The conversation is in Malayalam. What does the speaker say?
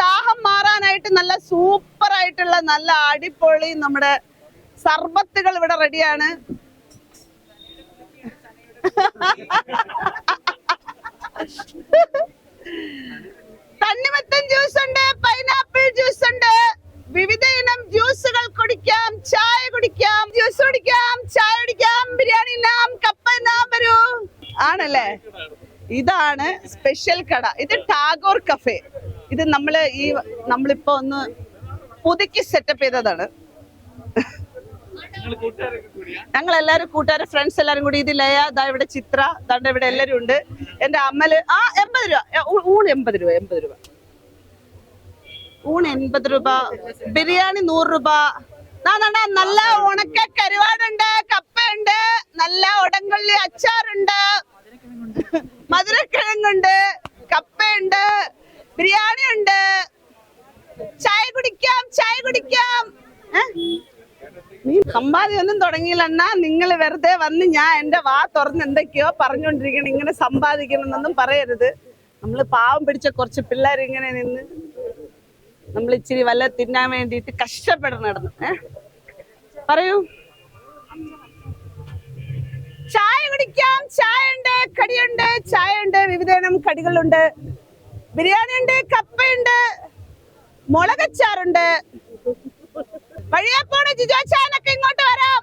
ദാഹം മാറാനായിട്ട് നല്ല സൂപ്പർ ആയിട്ടുള്ള നല്ല അടിപൊളി നമ്മുടെ സർബത്തുകൾ ഇവിടെ റെഡിയാണ് തണ്ണിമത്തൻ ജ്യൂസ് ഉണ്ട് പൈനാപ്പിൾ ജ്യൂസ് ഉണ്ട്. വിവിധ ഇനം ജ്യൂസുകൾ കുടിക്കാം ചായ കുടിക്കാം ജ്യൂസ് കുടിക്കാം ചായ കുടിക്കാം ബിരിയാണി നാം കപ്പ നാം വരൂ. ആണല്ലേ? ഇതാണ് സ്പെഷ്യൽ കട. ഇത് ടാഗോർ കഫേ ഇത് നമ്മൾ ഈ നമ്മളിപ്പോ ഒന്ന് പുതുക്കി സെറ്റപ്പ് ചെയ്തതാണ്. ഞങ്ങൾ എല്ലാരും കൂട്ടുകാരെ ഫ്രണ്ട്സ് എല്ലാരും കൂടി. ഇത് ലയ ദാ ഇവിടെ ചിത്ര ദാണ്ട് ഇവിടെ എല്ലാരും ഉണ്ട്. എന്റെ അമ്മൽ ആ എൺപത് രൂപ. ഊണ് എൺപത് രൂപ എൺപത് രൂപ. ഊണ് എൺപത് രൂപ. ബിരിയാണി നൂറ് രൂപ. നല്ല ഉണക്ക കരുവാടുണ്ട് കപ്പയുണ്ട് നല്ല ഉടങ്കള്ളി അച്ചാറുണ്ട് മധുരക്കിഴങ്ങുണ്ട് കപ്പയുണ്ട് ബിരിയാണി ഉണ്ട് ചായ കുടിക്കാം ചായ കുടിക്കാം. സമ്പാദ്യ ഒന്നും തുടങ്ങിയില്ലെന്നാ നിങ്ങൾ വെറുതെ വന്ന് ഞാൻ എന്റെ വാ തുറന്ന് എന്തൊക്കെയോ പറഞ്ഞുകൊണ്ടിരിക്കണം ഇങ്ങനെ സമ്പാദിക്കണം എന്നൊന്നും പറയരുത്. നമ്മൾ പാവം പിടിച്ച കുറച്ച് പിള്ളേർ ഇങ്ങനെ നിന്ന് നമ്മൾ ഇച്ചിരി വല്ല തിന്നാൻ വേണ്ടിയിട്ട് കഷ്ടപ്പെടണം നടന്നു. ഏ? പറയൂ. ചായ കുടിക്കാം. ചായ ഉണ്ട് കടിയുണ്ട്. ചായ ഉണ്ട് വിവിധ ഇനം കടികളുണ്ട്. ബിരിയാണി ഉണ്ട് കപ്പയുണ്ട് മുളകച്ചാറുണ്ട്. വഴിയെ പോണ ജിജോ ചാനൊക്കെ ഇങ്ങോട്ട് വരാം.